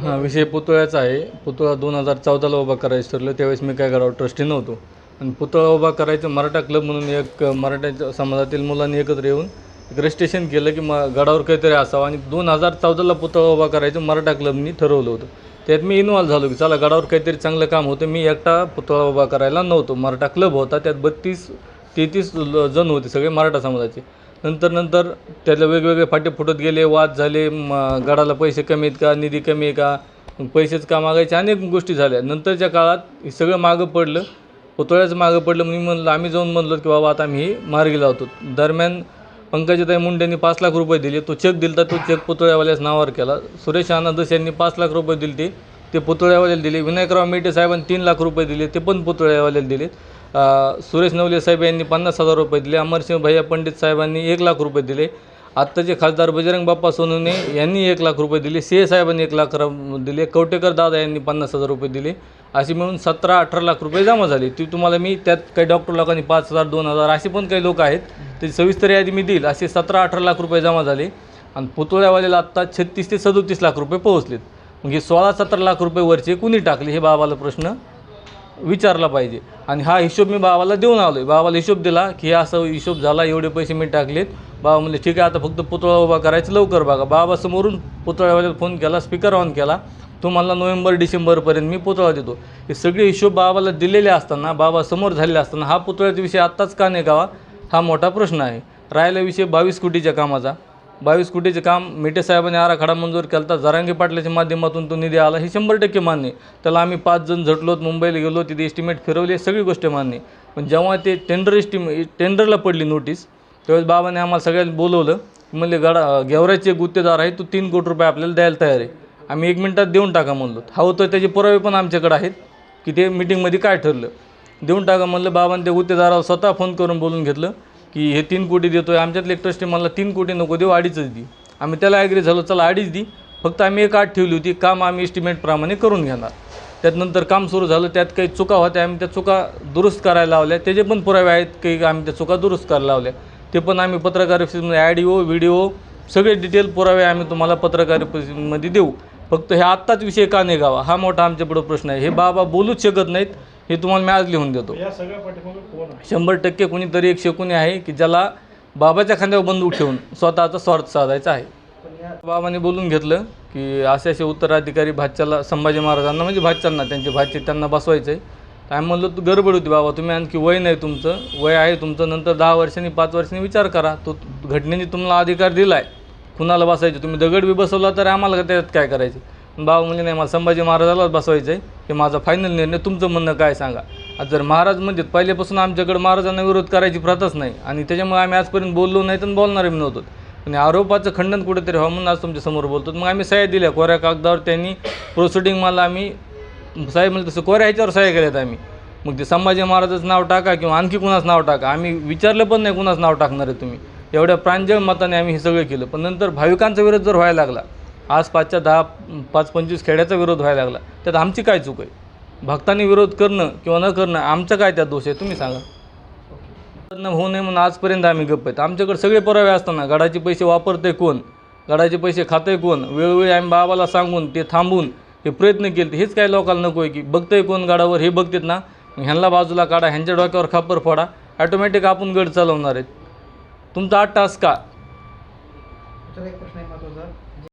हा विषय पुतळ्याचा आहे. पुतळा दोन हजार चौदाला उभा करायचं ठरलं. त्यावेळेस मी काय करावं ट्रस्टी नव्हतो. आणि पुतळा उभा करायचं मराठा क्लब म्हणून एक मराठा समाजातील मुलांनी एकत्र येऊन एक रजिस्ट्रेशन केलं की म गडावर काहीतरी असावं. आणि दोन हजार चौदाला पुतळा उभा करायचं मराठा क्लबनी ठरवलं होतं. त्यात मी इन्व्हॉल्व झालो की चला गडावर काहीतरी चांगलं काम होतं. मी एकटा पुतळा उभा करायला नव्हतो. मराठा क्लब होता. त्यात बत्तीस तेहतीस ल- जण होते सगळे मराठा समाजाचे. नंतर नंतर त्यातले वेगवेगळे फाटे फुटत गेले वाद झाले म गडाला पैसे कमी आहेत का निधी कमी आहे का पैसेच का मागायचे अनेक गोष्टी झाल्या. नंतरच्या काळात हे सगळं मागं पडलं. पुतळ्याचं मागं पडलं मी म्हणलं आम्ही जाऊन म्हणलो की बाबा आता आम्ही हे मार्गी लावतो. दरम्यान पंकजाताई मुंडेंनी पाच लाख रुपये दिले. तो चेक दिलता तो चेक पुतळ्यावाल्याच नावावर केला. सुरेश आनंदस यांनी पाच लाख रुपये दिले ते ते पुतळ्यावाल्याला दिले. विनायकराव मेटे साहेबांनी तीन लाख रुपये दिले ते पण पुतळ्यावाल्याला दिले सुरेश नवले साहेब यांनी पन्नास हजार रुपये दिले. अमरसिंह भैया पंडित साहेबांनी एक लाख रुपये दिले. आत्ताचे खासदार बजरंग बाप्पा सोनूने यांनी एक लाख रुपये दिले. सी ए साहेबांनी एक लाख दिले. कवटेकर दादा यांनी पन्नास हजार रुपये दिले. अशी मिळून सतरा अठरा लाख रुपये जमा झाले. ती तुम्हाला मी त्यात काही डॉक्टर लोकांनी पाच हजार दोन हजार असे पण काही लोक आहेत. ते सविस्तर यादी मी देईल. असे सतरा अठरा लाख रुपये जमा झाले. आणि पुतळ्यावाल्याला आत्ता छत्तीस ते सदोतीस लाख रुपये पोहोचलेत. मग हे सोळा सतरा लाख रुपये वरचे कुणी टाकले हे बाबाला प्रश्न? विचारला पाहिजे. आणि हा हिशोब मी बाबाला देऊन आलो आहे बाबाला हिशोब दिला की हे असं हिशोब झाला एवढे पैसे मी टाकलेत. बाबा म्हणले ठीक आहे आता फक्त पुतळा उभा करायचं लवकर बघा. बाबा समोरून पुतळ्यावाल्याला फोन केला स्पीकर ऑन केला. तो मला नोव्हेंबर डिसेंबरपर्यंत मी पुतळा देतो. हे सगळे हिशोब बाबाला दिलेले असताना बाबा समोर झालेले असताना हा पुतळ्याचा विषय आत्ताच का नाही गावा? हा मोठा प्रश्न आहे. राहिला विषय बावीस कोटीच्या कामाचा. बावीस कोटीचे काम मेटे साहेबांनी आराखडा मंजूर केला तर जरांगी पाटलाच्या माध्यमातून तो निधी आला. हे शंभर टक्के मान्य त्याला आम्ही पाच जण झटलोत मुंबईला गेलो तिथे एस्टिमेट फिरवले सगळी गोष्ट मान्य पण जेव्हा ते टेंडर एस्टिमे टेंडरला पडली नोटीस त्यावेळेस बाबाने आम्हाला सगळ्यांना बोलवलं म्हणले गडा गेवराचे गुत्तेदार आहे तो तीन कोटी रुपये आपल्याला द्यायला तयार आहे. आम्ही एक मिनटात देऊन टाका म्हणलो. हा तर त्याचे पुरावे पण आमच्याकडे आहेत की ते मिटिंगमध्ये काय ठरलं. देऊन टाका म्हणलं बाबांनी त्या गुत्तेदाराला स्वतः फोन करून बोलून घेतलं. की हे तीन कोटी देतो आहे आमच्यातले एक ट्रस्टी मला तीन कोटी नको देऊ अडीचच दी. आम्ही त्याला ॲग्री झालो चला अडीच दी. फक्त आम्ही एक आठ ठेवली होती काम आम्ही एस्टिमेटप्रमाणे करून घेणार. त्यात नंतर काम सुरू झालं त्यात काही चुका होत्या आम्ही त्या चुका दुरुस्त करायला लावल्या. त्याचे पण पुरावे आहेत काही आम्ही त्या चुका दुरुस्त करायला लावल्या. ते पण आम्ही पत्रकार ॲडिओ व्हिडिओ सगळे डिटेल पुरावे आम्ही तुम्हाला पत्रकार परिषदेमध्ये देऊ. फक्त हे आत्ताच विषय का निघावा गावा? हा मोठा आमच्यापुढं प्रश्न आहे. हे बाबा बोलूच शकत नाहीत. हे तुम्हाला मी आज लिहून देतो. या सगळ्या पाठीमागे कोण आहे? शंभर टक्के कोणीतरी एक शकुनी आहे की ज्याला बाबाच्या खांद्यावर बंदूक ठेवून स्वतःचा स्वार्थ साधायचा आहे. पण या बाबाने बोलून घेतलं की असे असे उत्तराधिकारी भाच्याला संभाजी महाराजांना म्हणजे भाच्यांना त्यांचे भाचे त्यांना बसवायचं आहे तर आम्ही म्हणलो तू गडबड होती बाबा तुम्ही आणखी वय नाही तुमचं. वय आहे तुमचं नंतर दहा वर्षांनी पाच वर्षांनी विचार करा. तो घटनेने तुम्हाला अधिकार दिला आहे कुणाला बसायचे? तुम्ही दगड बी बसवला तर आम्हाला त्याच्यात काय करायचे? बाबा म्हणजे नाही मला संभाजी महाराजालाच बसवायचं आहे हे माझा फायनल निर्णय तुमचं म्हणणं काय सांगा. आज जर महाराज म्हणजे पहिल्यापासून आमच्याकडे महाराजांना विरोध करायची प्रथाच नाही. आणि त्याच्यामुळे आम्ही आजपर्यंत बोललो नाही तर बोलणारे नव्हतो. आणि आरोपाचं खंडन कुठेतरी व्हावं म्हणून आज तुमच्यासमोर बोलतो मग आम्ही सह्या दिल्या. कोऱ्या कागदावर त्यांनी प्रोसिडिंग मला आम्ही साहेब म्हणजे तसं कोऱ्या ह्याच्यावर सह्या केल्यात आम्ही. मग ते संभाजी महाराजाचं नाव टाका किंवा आणखी कुणाचं नाव टाका. आम्ही विचारलं पण नाही कुणाचं नाव टाकणार आहे तुम्ही. एवढ्या प्रांजळ मताने आम्ही हे सगळं केलं. पण नंतर भाविकांचा विरोध जर व्हायला लागला आसपासच्या दहा पाच पंचवीस खेड्याचा विरोध व्हायला लागला. त्यात आमची काय चूक आहे? भक्तांनी विरोध करणं किंवा न करणं आमचं काय त्यात दोष आहे? तुम्ही सांगा. न होऊ नये म्हणून आजपर्यंत आम्ही गप्प आहेत. आमच्याकडे सगळे पुरावे असताना गडाचे पैसे वापरते कोण? गडाचे पैसे खाते कोण? वेळोवेळी आम्ही बाबाला सांगून ते थांबून हे प्रयत्न केले हेच काय लोकांना नको आहे की बघतंय कोण गडावर? हे बघतात ना? ह्यांना बाजूला काढा ह्यांच्या डोक्यावर खापर फोडा. ॲटोमॅटिक आपण गड चालवणार आहेत. तुमचा आठ तास का?